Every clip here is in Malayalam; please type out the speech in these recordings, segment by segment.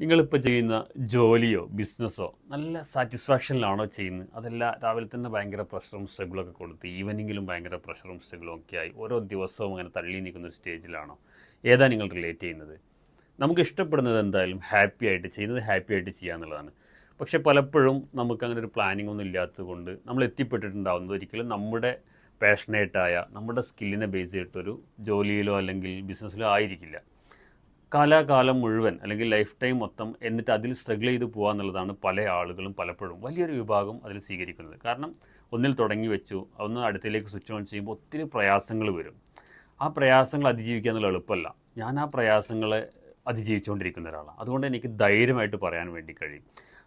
നിങ്ങളിപ്പോൾ ചെയ്യുന്ന ജോലിയോ ബിസിനസ്സോ നല്ല സാറ്റിസ്ഫാക്ഷനിലാണോ ചെയ്യുന്നത്? അതല്ല രാവിലെ തന്നെ ഭയങ്കര പ്രഷറും സ്ട്രഗിളൊക്കെ കൊടുത്ത് ഈവനിങ്ങിലും ഭയങ്കര പ്രഷറും സ്ട്രഗിളും ഒക്കെ ആയി ഓരോ ദിവസവും അങ്ങനെ തള്ളി നിൽക്കുന്ന ഒരു സ്റ്റേജിലാണോ ഏതാ നിങ്ങൾ റിലേറ്റ് ചെയ്യുന്നത്? നമുക്ക് ഇഷ്ടപ്പെടുന്നത് എന്തായാലും ഹാപ്പി ആയിട്ട് ചെയ്യുന്നത് ഹാപ്പി ആയിട്ട് ചെയ്യുക എന്നുള്ളതാണ്. പക്ഷേ പലപ്പോഴും നമുക്ക് അങ്ങനെ ഒരു പ്ലാനിംഗ് ഒന്നും ഇല്ലാത്തത് കൊണ്ട് നമ്മൾ എത്തിപ്പെട്ടിട്ടുണ്ടാവുന്നത് ഒരിക്കലും നമ്മുടെ പാഷനേറ്റായ നമ്മുടെ സ്കില്ലിനെ ബേസ് ചെയ്തിട്ടൊരു ജോലിയിലോ അല്ലെങ്കിൽ ബിസിനസ്സിലോ ആയിരിക്കില്ല. കാലാകാലം മുഴുവൻ അല്ലെങ്കിൽ ലൈഫ് ടൈം മൊത്തം എന്നിട്ട് അതിൽ സ്ട്രഗിൾ ചെയ്ത് പോകുക എന്നുള്ളതാണ് പല ആളുകളും പലപ്പോഴും വലിയൊരു വിഭാഗം അതിൽ സ്വീകരിക്കുന്നത്. കാരണം ഒന്നിൽ തുടങ്ങി വെച്ചു ഒന്ന് അടുത്തിലേക്ക് സ്വിച്ച് ഓൺ ചെയ്യുമ്പോൾ ഒത്തിരി പ്രയാസങ്ങൾ വരും. ആ പ്രയാസങ്ങൾ അതിജീവിക്കുക എന്നുള്ള എളുപ്പമല്ല. ഞാൻ ആ പ്രയാസങ്ങളെ അതിജീവിച്ചുകൊണ്ടിരിക്കുന്ന ഒരാളാണ്. അതുകൊണ്ട് എനിക്ക് ധൈര്യമായിട്ട് പറയാൻ വേണ്ടി കഴിയും.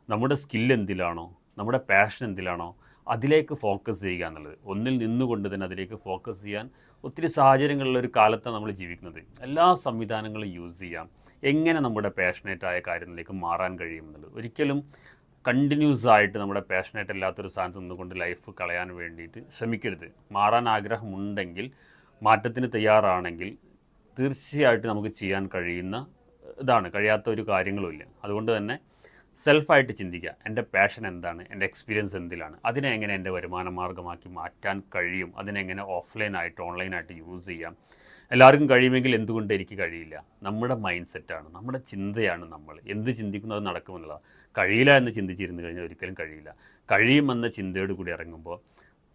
നമ്മുടെ സ്കില്ല് എന്തിലാണോ നമ്മുടെ പാഷൻ എന്തിലാണോ അതിലേക്ക് ഫോക്കസ് ചെയ്യുക എന്നുള്ളത്. ഒന്നിൽ നിന്നുകൊണ്ട് തന്നെ അതിലേക്ക് ഫോക്കസ് ചെയ്യാൻ ഒത്തിരി സാഹചര്യങ്ങളിലൊരു ഒരു കാലത്താണ് നമ്മൾ ജീവിക്കുന്നത്. എല്ലാ സംവിധാനങ്ങളും യൂസ് ചെയ്യാം. എങ്ങനെ നമ്മുടെ പാഷനേറ്റ് ആയ കാര്യത്തിലേക്ക് മാറാൻ കഴിയുമെന്നുള്ളത് ഒരിക്കലും കണ്ടിന്യൂസ് ആയിട്ട് നമ്മുടെ പാഷനേറ്റ് അല്ലാത്തൊരു സ്ഥാനത്ത് നിന്നുകൊണ്ട് ലൈഫ് കളയാൻ വേണ്ടിയിട്ട് ശ്രമിക്കരുത്. മാറാൻ ആഗ്രഹമുണ്ടെങ്കിൽ മാറ്റത്തിന് തയ്യാറാണെങ്കിൽ തീർച്ചയായിട്ടും നമുക്ക് ചെയ്യാൻ കഴിയുന്ന ഇതാണ് കഴിയാത്ത ഒരു കാര്യങ്ങളുമില്ല അതുകൊണ്ട് തന്നെ സെൽഫായിട്ട് ചിന്തിക്കുക. എന്റെ പാഷൻ എന്താണ്? എന്റെ എക്സ്പീരിയൻസ് എന്തിലാണ്? അതിനെ എങ്ങനെ എന്റെ വരുമാന മാർഗമാക്കി മാറ്റാൻ കഴിയും? അതിനെങ്ങനെ ഓഫ്ലൈനായിട്ട് ഓൺലൈനായിട്ട് യൂസ് ചെയ്യാം? എല്ലാവർക്കും കഴിയുമെങ്കിൽ എന്തുകൊണ്ട് എനിക്ക് കഴിയില്ല? നമ്മുടെ മൈൻഡ് സെറ്റാണ് നമ്മുടെ ചിന്തയാണ് നമ്മൾ. എന്ത് ചിന്തിക്കുന്നു അത് നടക്കുമെന്നുള്ളത് കഴിയില്ല എന്ന് ചിന്തിച്ചിരുന്നു കഴിഞ്ഞാൽ ഒരിക്കലും കഴിയില്ല. കഴിയുമെന്ന ചിന്തയോട് കൂടി ഇറങ്ങുമ്പോൾ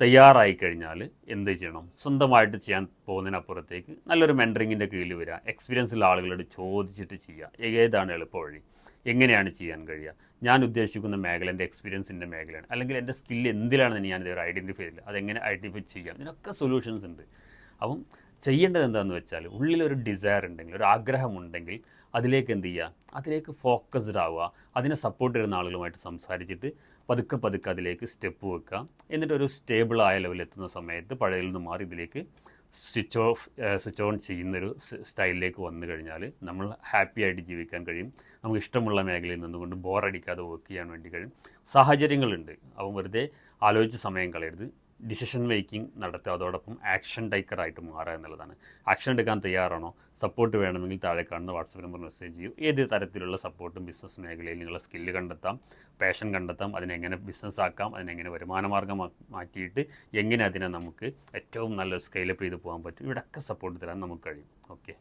തയ്യാറായി കഴിഞ്ഞാൽ എന്ത് ചെയ്യണം? സ്വന്തമായിട്ട് ചെയ്യാൻ പോകുന്നതിനപ്പുറത്തേക്ക് നല്ലൊരു മെന്ററിങ്ങിന്റെ കീഴിൽ വരിക. എക്സ്പീരിയൻസ് ഉള്ള ആളുകളോട് ചോദിച്ചിട്ട് ചെയ്യുക. ഏതാണ് എളുപ്പ വഴി എങ്ങനെയാണ് ചെയ്യാൻ കഴിയുക? ഞാൻ ഉദ്ദേശിക്കുന്ന മേഖല എന്റെ എക്സ്പീരിയൻസിന്റെ മേഖലയാണ്. അല്ലെങ്കിൽ എന്റെ സ്കില്ല് എന്തിലാണെന്ന് ഞാൻ ഇതുവരെ ഐഡന്റിഫൈ ചെയ്തില്ല. അതെങ്ങനെ ഐഡന്റിഫൈ ചെയ്യാം? ഇതിനൊക്കെ സൊല്യൂഷൻസ് ഉണ്ട്. അപ്പം ചെയ്യേണ്ടത് എന്താണെന്ന് വെച്ചാൽ ഉള്ളിലൊരു ഡിസയർ ഉണ്ടെങ്കിൽ ഒരു ആഗ്രഹമുണ്ടെങ്കിൽ അതിലേക്ക് എന്ത് ചെയ്യുക? അതിലേക്ക് ഫോക്കസ്ഡ് ആവുക. അതിനെ സപ്പോർട്ട് ചെയ്യുന്ന ആളുകളുമായിട്ട് സംസാരിച്ചിട്ട് പതുക്കെ പതുക്കെ അതിലേക്ക് സ്റ്റെപ്പ് വെക്കുക. എന്നിട്ടൊരു സ്റ്റേബിൾ ആയ ലെവലിൽ എത്തുന്ന സമയത്ത് പഴയതിൽ നിന്ന് മാറി ഇതിലേക്ക് സ്വിച്ച് ഓഫ് സ്വിച്ച് ഓൺ ചെയ്യുന്നൊരു സ്റ്റൈലിലേക്ക് വന്നു കഴിഞ്ഞാൽ നമ്മൾ ഹാപ്പി ആയിട്ട് ജീവിക്കാൻ കഴിയും. നമുക്ക് ഇഷ്ടമുള്ള മേഖലയിൽ നിന്നുകൊണ്ട് ബോറടിക്കാതെ വർക്ക് ചെയ്യാൻ വേണ്ടി കഴിയും. സാഹചര്യങ്ങളുണ്ട്. അപ്പം വെറുതെ ആലോചിച്ച് സമയം കളയരുത്. ഡിസിഷൻ മേക്കിംഗ് നടത്തുക അതോടൊപ്പം ആക്ഷൻ ടേക്കറായിട്ട് മാറുക എന്നുള്ളതാണ്. ആക്ഷൻ എടുക്കാൻ തയ്യാറാണോ? സപ്പോർട്ട് വേണമെങ്കിൽ താഴെ കാണുന്ന വാട്സപ്പ് നമ്പർ മെസ്സേജ് ചെയ്യൂ. ഏത് തരത്തിലുള്ള സപ്പോർട്ടും ബിസിനസ് മേഖലയിൽ നിങ്ങളുടെ സ്കില്ല് കണ്ടെത്താം പാഷൻ കണ്ടെത്താം അതിനെങ്ങനെ ബിസിനസ് ആക്കാം അതിനെങ്ങനെ വരുമാന മാർഗം മാറ്റിയിട്ട് എങ്ങനെ അതിനെ നമുക്ക് ഏറ്റവും നല്ല സ്കെയിലപ്പ് ചെയ്ത് പോകാൻ പറ്റും. ഇവിടെയൊക്കെ സപ്പോർട്ട് തരാൻ നമുക്ക് കഴിയും. ഓക്കെ